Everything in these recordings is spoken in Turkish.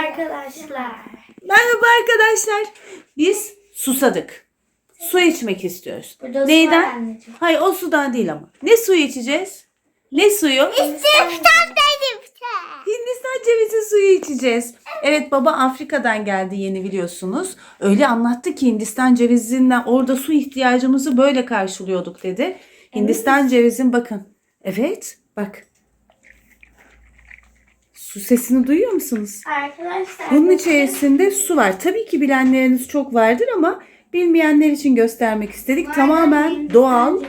arkadaşlar. Merhaba arkadaşlar. Biz susadık. Su içmek istiyoruz. Burada Neyden? Hayır o sudan değil ama. Ne suyu içeceğiz? Ne suyu? Hindistan cevizi suyu içeceğiz. Evet baba Afrika'dan geldi yeni biliyorsunuz. Öyle anlattı ki Hindistan cevizinden orada su ihtiyacımızı böyle karşılıyorduk dedi. Hindistan cevizin bakın. Evet bak. Su sesini duyuyor musunuz? Arkadaşlar. Bunun içerisinde su var. Tabii ki bilenleriniz çok vardır ama bilmeyenler için göstermek istedik. Bu arada Tamamen doğal.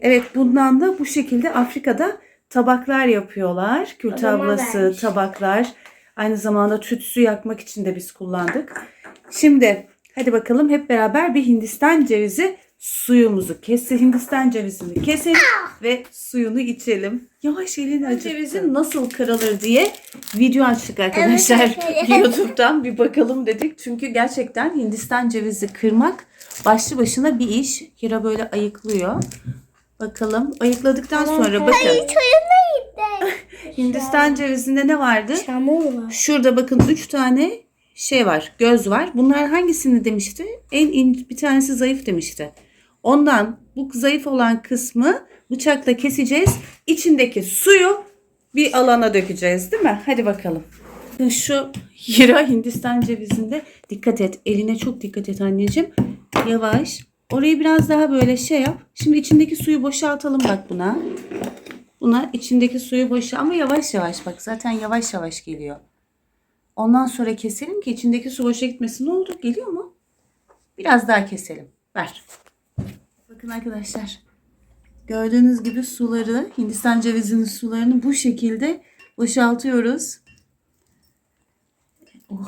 Evet bundan da bu şekilde Afrika'da tabaklar yapıyorlar. Kül tablası, tabaklar. Aynı zamanda tütsü yakmak için de biz kullandık. Şimdi hadi bakalım hep beraber bir Hindistan cevizi suyumuzu kesin Hindistan cevizini keselim ve suyunu içelim. Yavaş elini acıttı. Cevizin nasıl kırılır diye video açtık arkadaşlar. Evet. YouTube'dan bir bakalım dedik. Çünkü gerçekten Hindistan cevizi kırmak başlı başına bir iş. Hira böyle ayıklıyor. Bakalım. Ayıkladıktan sonra bakın. Hindistan cevizinde ne vardı? Çamur var. Şurada bakın 3 tane şey var. Göz var. Bunlar hangisini demişti? En in, bir tanesi zayıf demişti. Ondan bu zayıf olan kısmı bıçakla keseceğiz. İçindeki suyu bir alana dökeceğiz değil mi? Hadi bakalım. Şu Hira Hindistan cevizinde dikkat et. Eline çok dikkat et anneciğim. Yavaş. Orayı biraz daha böyle şey yap. Şimdi içindeki suyu boşaltalım bak buna. Buna içindeki suyu boşa ama yavaş yavaş bak zaten yavaş yavaş geliyor. Ondan sonra keselim ki içindeki su boşa gitmesin. Ne oldu? Geliyor mu? Biraz daha keselim. Ver. Bakın arkadaşlar. Gördüğünüz gibi suları, Hindistan cevizinin sularını bu şekilde boşaltıyoruz. Oh,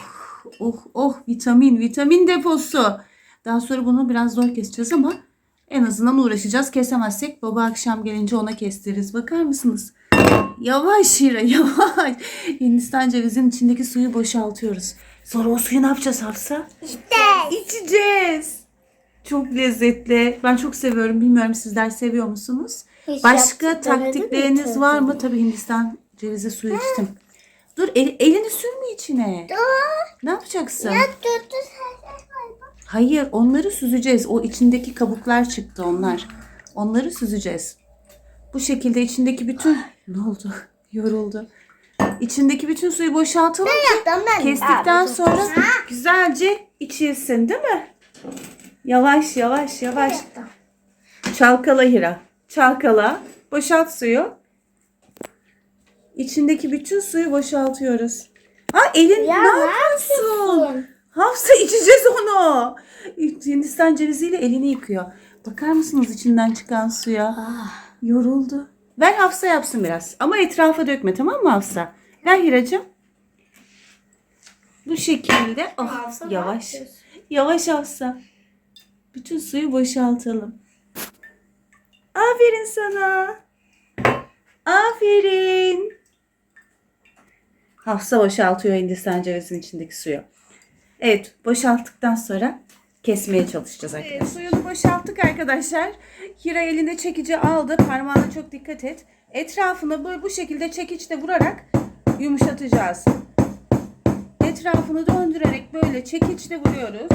oh, oh vitamin, vitamin deposu. Daha sonra bunu biraz zor keseceğiz ama en azından uğraşacağız. Kesemezsek baba akşam gelince ona kestiririz. Bakar mısınız? Yavaş Şira yavaş. Hindistan cevizinin içindeki suyu boşaltıyoruz. Sonra o suyu ne yapacağız Hafsa? İçeceğiz. Çok lezzetli. Ben çok seviyorum. Bilmiyorum sizler seviyor musunuz? Hiç Başka mi taktikleriniz var mı? Tabii Hindistan cevizi suyu içtim. Dur el- elini sürme içine. Ne yapacaksın? Hayır onları süzeceğiz. O içindeki kabuklar çıktı onlar. Onları süzeceğiz. Bu şekilde içindeki bütün... Ne oldu? Yoruldu. İçindeki bütün suyu boşaltalım ki kestikten sonra güzelce içilsin değil mi? Yavaş yavaş yavaş. Çalkala Hira. Çalkala. Boşalt suyu. İçindeki bütün suyu boşaltıyoruz. Ha elin Ya ne ne yapıyorsun? Hafsa içeceğiz onu. Hindistan ceviziyle elini yıkıyor. Bakar mısınız içinden çıkan suya? Yoruldu. Ver Hafsa yapsın biraz. Ama etrafa dökme tamam mı Hafsa? Ver Hiracığım. Bu şekilde. Ah, Hafsa ne yavaş. yapıyorsun? Yavaş Hafsa. Bütün suyu boşaltalım. Aferin sana. Aferin. Hafsa boşaltıyor Hindistan cevizinin içindeki suyu. Evet boşalttıktan sonra kesmeye çalışacağız arkadaşlar. suyunu boşalttık arkadaşlar. Hira elinde çekici aldı. Parmağına çok dikkat et. Etrafını böyle bu şekilde çekiçle vurarak yumuşatacağız. Etrafını döndürerek böyle çekiçle vuruyoruz.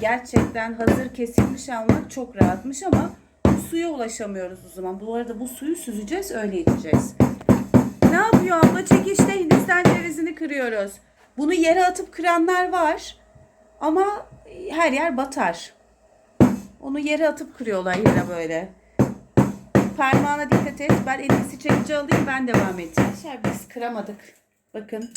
Gerçekten hazır kesilmiş almak çok rahatmış ama suya ulaşamıyoruz o zaman. Bu arada bu suyu süzeceğiz öyle içeceğiz. Ne yapıyor abla? Çekişte Hindistan cevizini kırıyoruz. Bunu yere atıp kıranlar var. Ama her yer batar. Onu yere atıp kırıyorlar yere böyle. Parmağına dikkat et. Ben en iyisi çekici alayım ben devam edeyim. Arkadaşlar biz kıramadık. Bakın.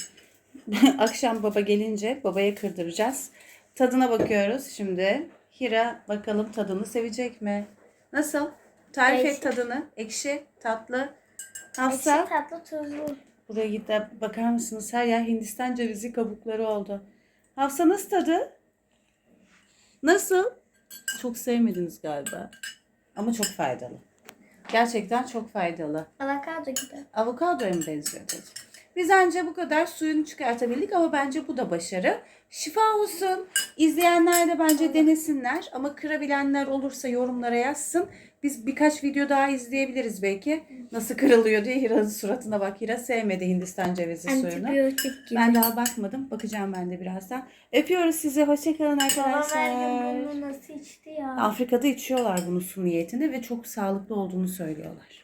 Akşam baba gelince babaya kırdıracağız. Tadına bakıyoruz şimdi. Hira bakalım tadını sevecek mi? Nasıl? Tarif et tadını. Ekşi, tatlı. Hafsa. Ekşi tatlı tuzlu. Buraya git de bakar mısınız? Her yer Hindistan cevizi kabukları oldu. Hafsa nasıl tadı? Nasıl? Çok sevmediniz galiba. Ama çok faydalı. Gerçekten çok faydalı. Avokado gibi. Avokadoya mı benziyor dedi. Biz anca bu kadar suyunu çıkartabildik ama bence bu da başarı. Şifa olsun. İzleyenler de bence denesinler ama kırabilenler olursa yorumlara yazsın. Biz birkaç video daha izleyebiliriz belki. Nasıl kırılıyor diye Hira'nın suratına bak. Hira sevmedi Hindistan cevizi suyunu. Antibiyotik gibi. Ben daha bakmadım. Bakacağım ben de birazdan. Öpüyoruz sizi. Hoşçakalın arkadaşlar. gün bunu nasıl içti ya? Afrika'da içiyorlar bunu su niyetinde ve çok sağlıklı olduğunu söylüyorlar.